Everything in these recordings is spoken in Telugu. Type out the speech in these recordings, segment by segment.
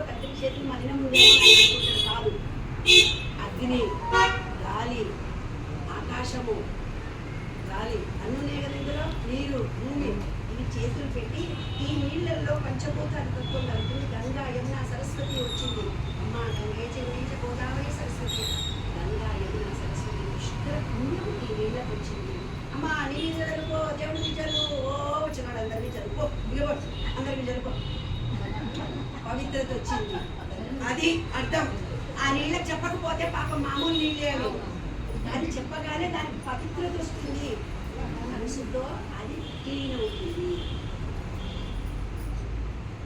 కోపంతో చేతులు మలినం కాదు. అగ్ని గాలి ఆకాశము గాలి అన్నునే కదా ఇందులో నీరు భూమి ఇవి చేతులు పెట్టి ఈ నీళ్ళల్లో పంచభూతాలు తత్వం గంగా యమున సరస్వతి వచ్చింది. అమ్మ గంగే చెందించ గోదావరి సరస్వతి. గంగా యమున సరస్వతి పుష్కర పుణ్యం ఈ నీళ్ళకి వచ్చింది. అమ్మ నీ చదువుకో దేవుడికి చదువు. ఓ వచ్చినాడు అందరినీ చదువుకో. అందరికీ చదువుకో. పవిత్రత వచ్చింది. అది అర్థం. ఆ నీళ్ళకి చెప్పకపోతే పాపం మామూలు నీళ్ళే అవి. అది చెప్పగానే దానికి పవిత్రత వస్తుంది. మనసుతో అది క్లీన్ అవుతుంది.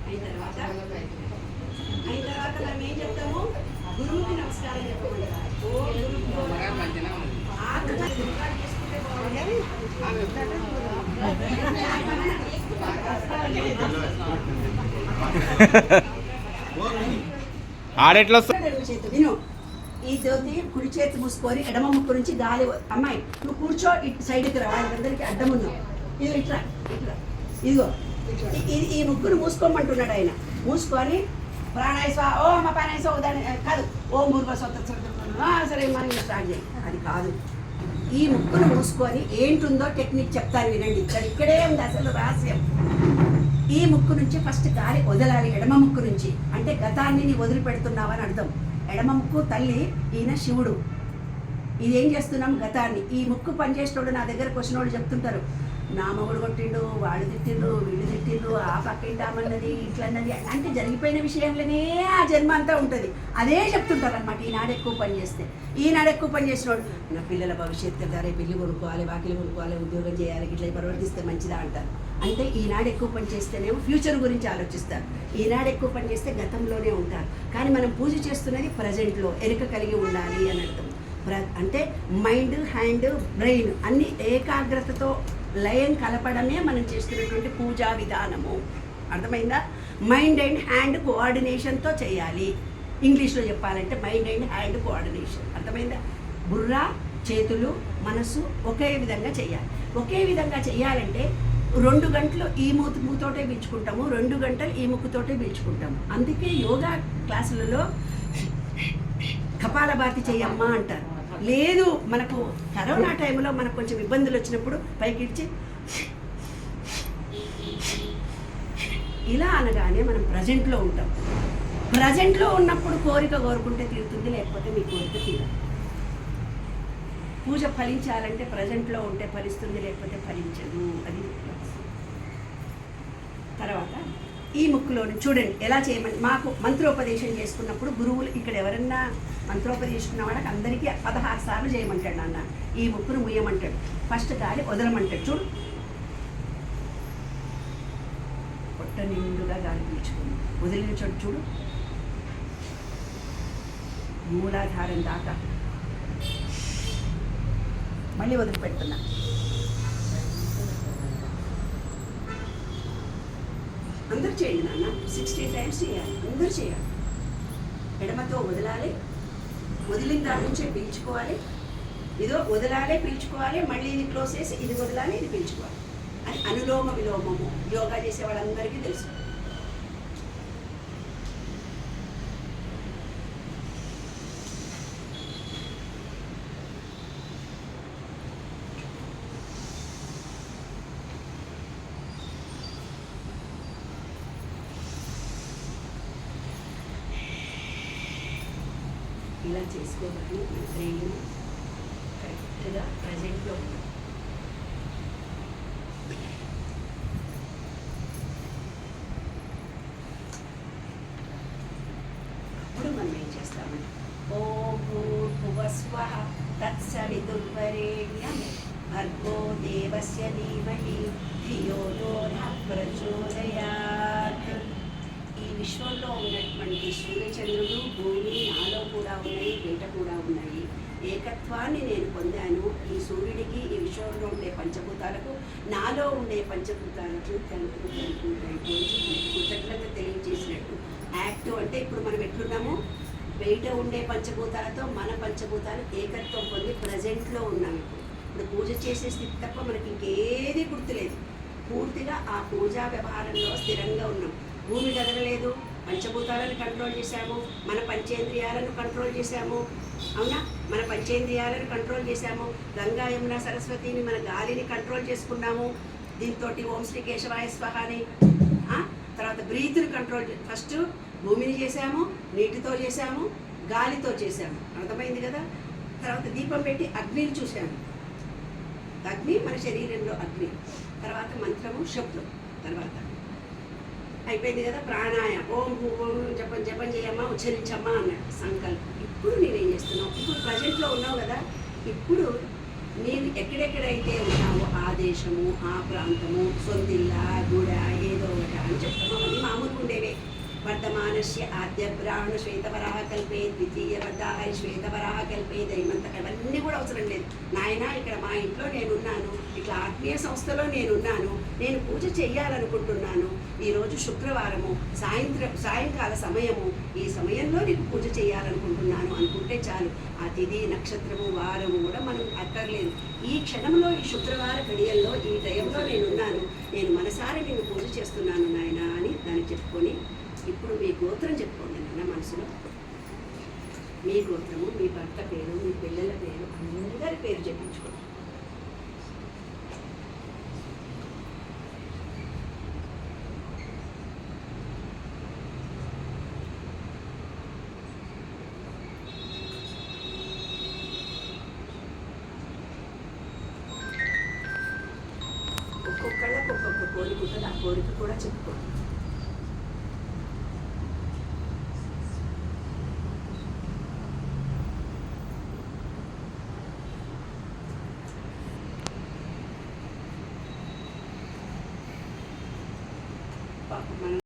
అయిన తర్వాత అయిన తర్వాత మనం ఏం చెప్తాము? గురువుకి నమస్కారం చెప్పమంటారు. ఓ గురువు చేసుకుంటే ఆడెట్లా చేతి? ఈ జ్యోతి కుడి చేతి మూసుకొని ఎడమ ముక్కు నుంచి గాలి అమ్మాయి నువ్వు కూర్చో ఇటు సైడ్కి రా. వాళ్ళందరికీ అడ్డం ఉన్నావు ఇది ఇట్లా ఇట్లా ఇదిగో. ఇది ఈ- ముగ్గురు మూసుకోమంటున్నాడు ఆయన. మూసుకొని ప్రాణాయ ఓ అమ్మ ప్రాణాయ స్వా ఉదాహరణ కాదు. ఓ మూర్వ సొంత సరే మనం స్టార్ట్ చేయి. అది కాదు. ఈ ముక్కును మూసుకొని ఏంటుందో టెక్నిక్ చెప్తాను వినండి. ఇక్కడ ఇక్కడే ఉంది అసలు రహస్యం. ఈ ముక్కు నుంచి ఫస్ట్ గాలి వదలాలి ఎడమ ముక్కు నుంచి. అంటే గతాన్ని నీ వదిలిపెడుతున్నావని అర్థం. ఎడమ ముక్కు తల్లి ఈయన శివుడు. ఇదేం చేస్తున్నాం? గతాన్ని. ఈ ముక్కు పనిచేసేటోడు నా దగ్గర క్వశ్చన్ వాళ్ళు చెప్తుంటారు. నా మొగుడు కొట్టిండు వాడు తిట్టిండు వీళ్ళు తిట్టిండు ఆ పక్కింటామన్నది ఇట్లన్నది అంటే జరిగిపోయిన విషయంలోనే ఆ జన్మ అంతా ఉంటుంది. అదే చెప్తుంటారు అనమాట ఈనాడు ఎక్కువ పని చేస్తే. ఈనాడు ఎక్కువ పని చేసినోడు నా పిల్లల భవిష్యత్తు ధరే పెళ్ళి కొనుక్కోవాలి వాకిలు కొనుక్కోవాలి ఉద్యోగం చేయాలి ఇట్లా ప్రవర్తిస్తే మంచిదా అంటారు. అంటే ఈనాడు ఎక్కువ పని చేస్తేనేమో ఫ్యూచర్ గురించి ఆలోచిస్తారు. ఈనాడు ఎక్కువ పని చేస్తే గతంలోనే ఉంటారు. కానీ మనం పూజ చేస్తున్నది ప్రజెంట్లో ఎరుక కలిగి ఉండాలి అని అర్థం. ప్ర- అంటే మైండ్ హ్యాండ్ బ్రెయిన్ అన్ని ఏకాగ్రతతో లయం కలపడమే మనం చేస్తున్నటువంటి పూజా విధానము. అర్థమైందా? మైండ్ అండ్ హ్యాండ్ కోఆర్డినేషన్తో చేయాలి. ఇంగ్లీష్లో చెప్పాలంటే మైండ్ అండ్ హ్యాండ్ కోఆర్డినేషన్ అర్థమైందా? బుర్ర చేతులు మనసు ఒకే విధంగా చేయాలి. ఒకే విధంగా చేయాలంటే రెండు గంటలు ఈ మూతు మూతోటే పీల్చుకుంటాము రెండు గంటలు ఈ ముక్కుతోటే పీల్చుకుంటాము. అందుకే యోగా క్లాసులలో కపాలభాతి చేయమ్మా అంటారు. లేదు మనకు కరోనా టైంలో మనకు కొంచెం ఇబ్బందులు వచ్చినప్పుడు పైకి ఇచ్చి ఇలా అనగానే మనం ప్రజెంట్లో ఉంటాం. ప్రజెంట్లో ఉన్నప్పుడు కోరిక కోరుకుంటే తీరుతుంది లేకపోతే మీ కోరిక తీరదు. పూజ ఫలించాలంటే ప్రజెంట్లో ఉంటే ఫలిస్తుంది లేకపోతే ఫలించదు అది తర్వాత ఈ ముక్కులోని చూడండి ఎలా చేయమని. మాకు మంత్రోపదేశం చేసుకున్నప్పుడు గురువులు ఇక్కడ ఎవరన్నా మంత్రోపదేశం వాళ్ళకి అందరికీ పదహారు సార్లు చేయమంటాడు నాన్న. ఈ ముక్కును ముయ్యమంటాడు. ఫస్ట్ గాలి వదలమంటాడు. చూడు. పొట్ట నిండుగా గాలి పీల్చుకుంది. వదిలిన చోటు చూడు. మూలాధారం దాకా. మళ్ళీ వదిలిపెడుతున్నా. అందరూ చేయండి నాన్న. సిక్స్టీ టైమ్స్ చేయాలి. అందరూ చేయాలి. ఎడమతో వదలాలి. వదిలిన దాని నుంచే పీల్చుకోవాలి. ఇదో వదలాలి పీల్చుకోవాలి మళ్ళీ ఇది క్లోజ్ చేసి ఇది వదలాలి ఇది పీల్చుకోవాలి. అని అనులోమ విలోమము. యోగా చేసే వాళ్ళందరికీ తెలుసు. ఇలా చేసుకోవాలి. మన బ్రెయిన్ కరెక్ట్గా ప్రజెంట్లో ఉంది అప్పుడు మనం ఏం చేస్తామంటే ఓ భూర్భువస్వ తత్సవిదుర్వరేణ్యం భర్గో దేవస్య ధీమహి ధియో యో ప్రచోదయాత్. ఈ విశ్వంలో ఉన్నటువంటి సూర్యచంద్రుడు భూమి కూడా ఉన్నాయి బయట కూడా ఉన్నాయి. ఏకత్వాన్ని నేను పొందాను. ఈ సూర్యుడికి ఈ విశ్వంలో ఉండే పంచభూతాలకు నాలో ఉండే పంచభూతాలకు తలుపు కృతజ్ఞత తెలియజేసినట్టు. యాక్ట్ అంటే ఇప్పుడు మనం ఎట్లున్నాము? బయట ఉండే పంచభూతాలతో మన పంచభూతాలు ఏకత్వం పొంది ప్రజెంట్లో ఉన్నాం ఇప్పుడు. ఇప్పుడు పూజ చేసే స్థితి తప్ప మనకి ఇంకేది గుర్తులేదు. పూర్తిగా ఆ పూజా వ్యవహారంలో స్థిరంగా ఉన్నాం. భూమి కదలలేదు. పంచభూతాలను కంట్రోల్ చేశాము మన పంచేంద్రియాలను కంట్రోల్ చేశాము. అవునా? మన పంచేంద్రియాలను కంట్రోల్ చేశాము. గంగా యమున సరస్వతిని మన గాలిని కంట్రోల్ చేసుకున్నాము. దీంతో ఓం శ్రీ కేశవాయ స్వహ అని తర్వాత బ్రీత్ని కంట్రోల్ ఫస్ట్ భూమిని చేశాము నీటితో చేశాము గాలితో చేశాము. అర్థమైంది కదా? తర్వాత దీపం పెట్టి అగ్నిని చూశాము. అగ్ని మన శరీరంలో అగ్ని తర్వాత మంత్రము శబ్దం తర్వాత అయిపోయింది కదా ప్రాణాయ ఓం భూ ఓం జపం జపం చేయమ్మా ఉచ్చరించమ్మా అన్నాడు సంకల్పం. ఇప్పుడు నేనేం చేస్తున్నావు? ఇప్పుడు ప్రజెంట్లో ఉన్నావు కదా. ఇప్పుడు నేను ఎక్కడెక్కడైతే ఉన్నావో ఆ దేశము ఆ ప్రాంతము సొంతిల్లా గుడ ఏదో ఒకటి అని చెప్తాము అవన్నీ మామూలుగా ఉండేవే. వర్ధమానస్య ఆద్య బ్రాహ్మణ శ్వేతవరాహ కల్పే ద్వితీయ వద్దాహ శ్వేతవరాహ కల్పే దైమంత అవన్నీ కూడా అవసరం లేదు నాయన ఇక్కడ మా ఇంట్లో నేనున్నాను ఇట్లా ఆత్మీయ సంస్థలో నేనున్నాను నేను పూజ చేయాలనుకుంటున్నాను ఈరోజు శుక్రవారము సాయంత్రం సాయంకాల సమయము ఈ సమయంలో నీకు పూజ చేయాలనుకుంటున్నాను అనుకుంటే చాలు. ఆ తిథి నక్షత్రము వారము కూడా మనం అక్కర్లేదు. ఈ క్షణంలో ఈ శుక్రవార గడియల్లో ఈ టైంలో నేనున్నాను. నేను మనసారి నేను పూజ చేస్తున్నాను నాయన అని దాన్ని చెప్పుకొని ఇప్పుడు మీ గోత్రం చెప్పుకోండి నాన్న మనసులో. మీ గోత్రము మీ భర్త పేరు మీ పిల్లల పేరు అందరి పేరు చెప్పించుకోండి. ఒక్కొక్కళ్ళకి ఒక్కొక్క కోరిక ఉంటుంది ఆ కోరిక కూడా చెప్పుకోండి.